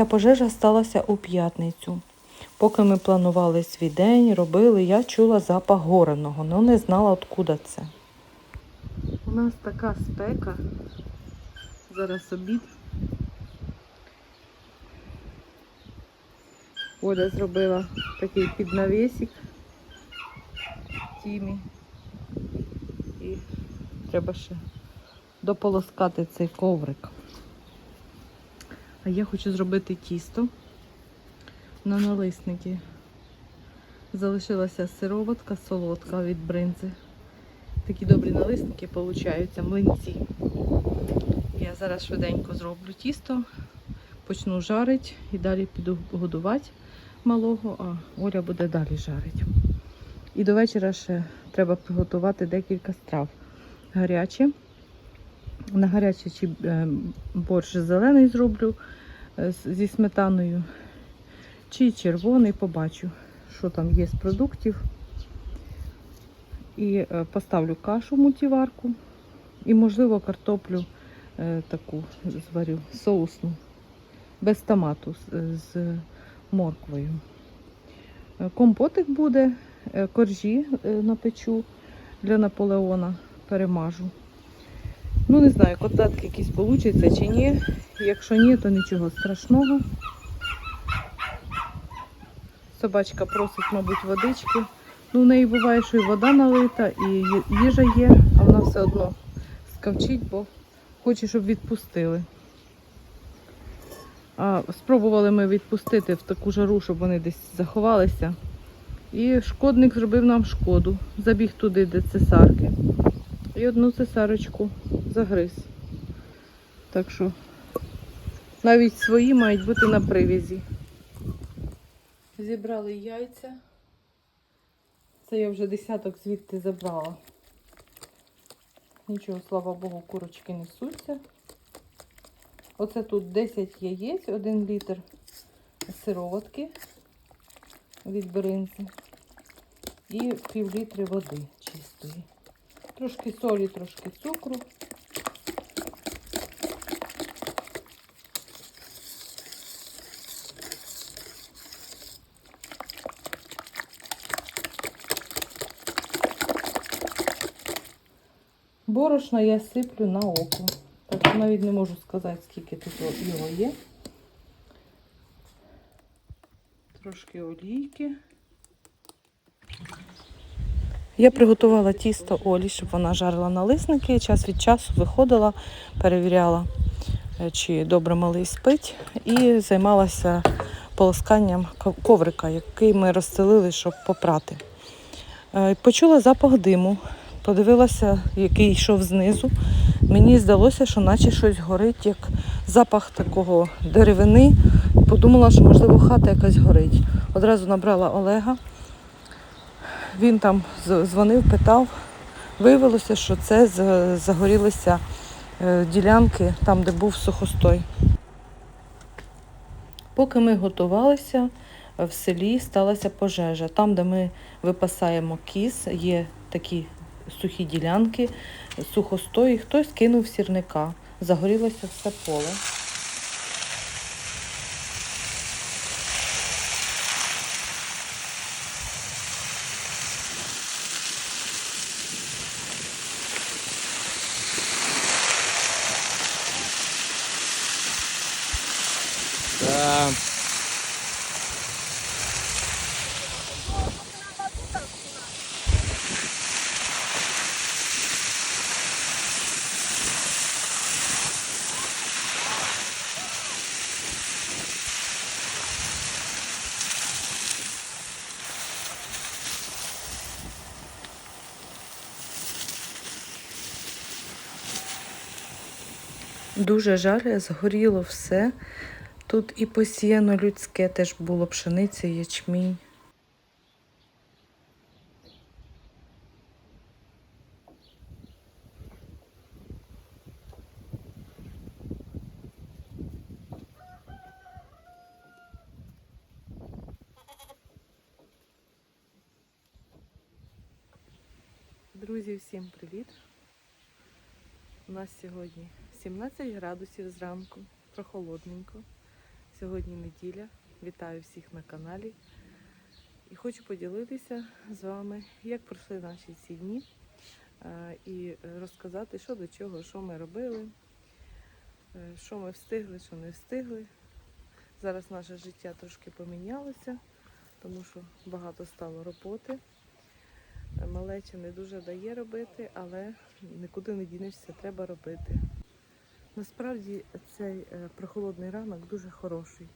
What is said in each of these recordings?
ця пожежа сталася у п'ятницю. Поки ми планували свій день, робили, я чула запах гореного, але не знала, откуда це. У нас така спека. Зараз обід. Оля зробила такий піднавісик Тімі. І треба ще дополоскати цей коврик. А я хочу зробити тісто на налисники. Залишилася сироватка солодка від бринзи. Такі добрі налисники получаються, млинці. Я зараз швиденько зроблю тісто, почну жарити і далі піду годувати малого, а Оля буде далі жарити. І до вечора ще треба приготувати декілька страв. Гарячі. На гарячий е, борщ зелений зроблю е, зі сметаною, чи червоний, побачу, що там є з продуктів. І е, поставлю кашу в мультиварку. І, можливо, картоплю таку зварю, соусну, без томату, з, морквою. Компотик буде, коржі напечу для Наполеона, перемажу. Ну, не знаю, котлетки якісь получаться чи ні. Якщо ні, то нічого страшного. Собачка просить, мабуть, водички. Ну, в неї буває, що і вода налита, і їжа є, а вона все одно скавчить, бо хоче, щоб відпустили. А спробували ми відпустити в таку жару, щоб вони десь заховалися. І шкодник зробив нам шкоду. Забіг туди, де цесарки. І одну цесарочку загриз. Так що навіть свої мають бути на привізі. Зібрали яйця. Це я вже десяток звідти забрала. Нічого, слава Богу, курочки несуться. Оце тут 10 яєць, 1 літр сироватки від беринці і пів літри води чистої. Трошки солі, трошки цукру. Борошна я сиплю на око. Так навіть не можу сказати, скільки тут його є. Трошки олійки. Я приготувала тісто Олі, щоб вона жарила налисники. Час від часу виходила, перевіряла, е, чи добре малий спить, і займалася полосканням коврика, який ми розстелили, щоб попрати. Е, Почула запах диму, подивилася, який йшов знизу. Мені здалося, що наче щось горить, як запах такого деревини. Подумала, що можливо хата якась горить. Одразу набрала Олега. Він там дзвонив, питав. Виявилося, що це загорілися е, ділянки там, де був сухостой. Поки ми готувалися, в селі сталася пожежа. Там, де ми випасаємо кіз, є такі сухі ділянки, сухостой, хтось кинув сірника. Загорілося все поле. Дуже жаль, згоріло все. Тут і посіяно людське теж було пшениця, ячмінь. Друзі, всім привіт! У нас сьогодні 17 градусів зранку, прохолодненько. Сьогодні неділя. Вітаю всіх на каналі. І хочу поділитися з вами, як пройшли наші ці дні, е, і розказати, що до чого, що ми робили, е, що ми встигли, що не встигли. Зараз наше життя трошки помінялося, тому що багато стало роботи. Е, Малеча не дуже дає робити, але нікуди не дінешся, треба робити. Насправді цей е, прохолодний ранок дуже хороший.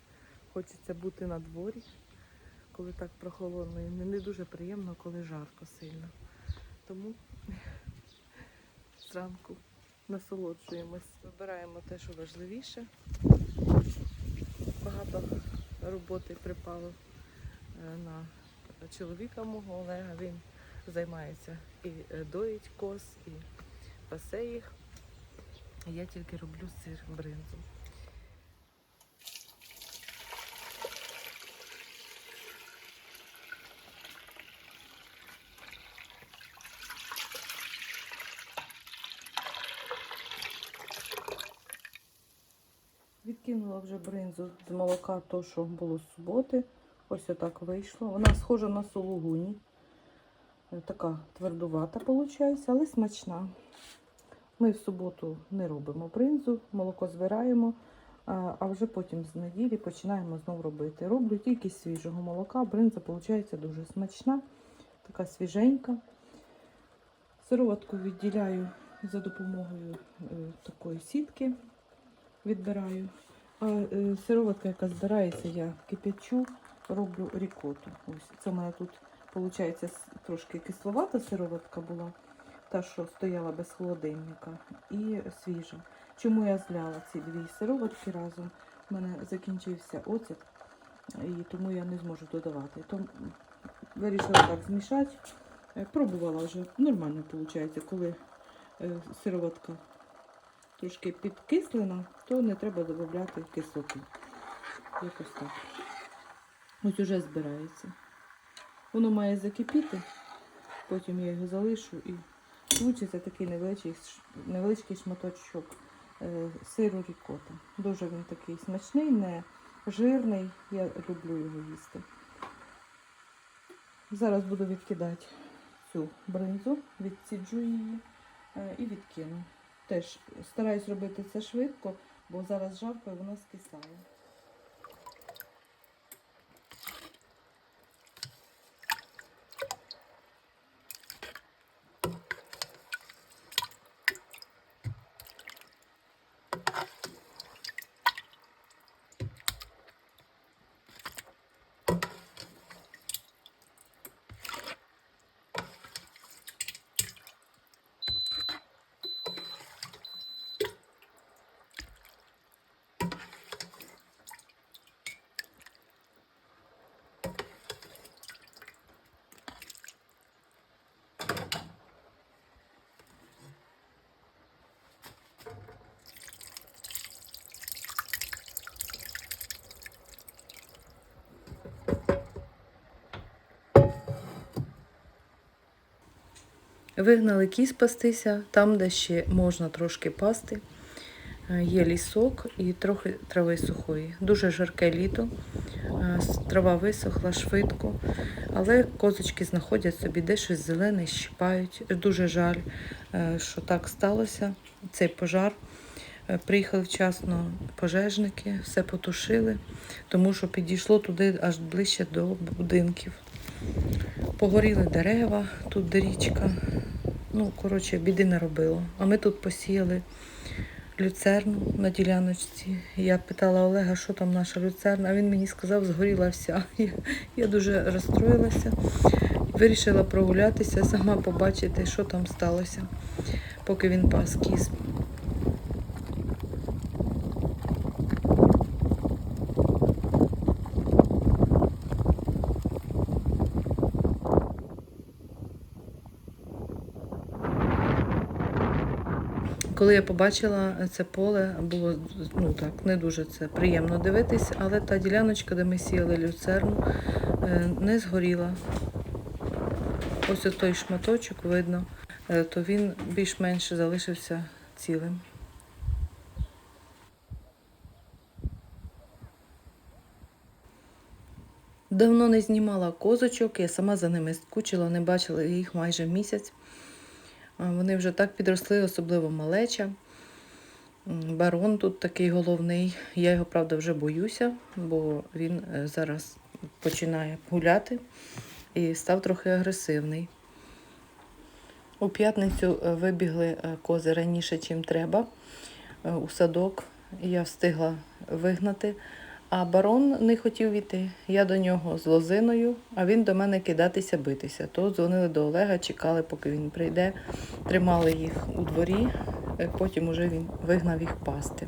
Хочеться бути на дворі, коли так прохолодно. І не дуже приємно, коли жарко сильно. Тому зранку насолоджуємось, вибираємо те, що важливіше. Багато роботи припало е, на чоловіка мого Олега. Він займається і е, доїть коз, і пасе їх. Я тільки роблю сир бринзу. Відкинула вже бринзу з молока, то, що було з суботи. Ось отак вийшло. Вона схожа на сулугуні. Е, Така твердувата виходить, але смачна. Ми в суботу не робимо бринзу, молоко збираємо, а вже потім з неділі починаємо знову робити. Роблю тільки свіжого молока. Бринза виходить дуже смачна, така свіженька. Сироватку відділяю за допомогою е, такої сітки, відбираю. А е, сироватка, яка збирається, я кипячу, роблю рікоту. Ось це в мене тут виходить трошки кисловата сироватка була та, що стояла без холодильника, і свіжа. Чому я зляла ці дві сироватки разом? У мене закінчився оцет, і тому я не зможу додавати. Тому вирішила так змішати. Е, Пробувала вже нормально виходить, коли е, сироватка трошки підкислена, то не треба додати кислоти. Якось так. Ось уже збирається. Воно має закипіти, потім я його залишу і Получиться такий невеличкий, невеличкий шматочок е, сиру рікота. Дуже він такий смачний, не жирний. Я люблю його їсти. Зараз буду відкидати цю бринзу, відсіджу її е, і відкину. Теж стараюсь робити це швидко, бо зараз жарко і вона скисає. Вигнали кіз пастися там, де ще можна трошки пасти. Е, Є лісок і трохи трави сухої. Дуже жарке літо. Е, Трава висохла швидко, але козочки знаходять собі де щось зелене, щипають. Дуже жаль, е, що так сталося. Цей пожар. Приїхали вчасно пожежники, все потушили, тому що підійшло туди аж ближче до будинків. Погоріли дерева, тут де річка. Ну, коротше, біди не робило. А ми тут посіяли люцерну на діляночці. Я питала Олега, що там наша люцерна, а він мені сказав, згоріла вся. Я, я дуже розстроїлася. Вирішила прогулятися, сама побачити, що там сталося, поки він пас кіз. Коли я побачила це поле, було ну так не дуже це приємно дивитись, але та діляночка, де ми сіяли люцерну, е, не згоріла. Ось той шматочок видно, е, то він більш-менш залишився цілим. Давно не знімала козочок, я сама за ними скучила, не бачила їх майже місяць. Вони вже так підросли, особливо малеча. Барон тут такий головний. Я його, правда, вже боюся, бо він е, зараз починає гуляти і став трохи агресивний. У п'ятницю е, вибігли е, кози раніше, чим треба. У садок я встигла вигнати. А барон не хотів іти. Я до нього з лозиною, а він до мене кидатися битися. То дзвонили до Олега, чекали, поки він прийде, тримали їх у дворі, е, потім уже він вигнав їх пасти.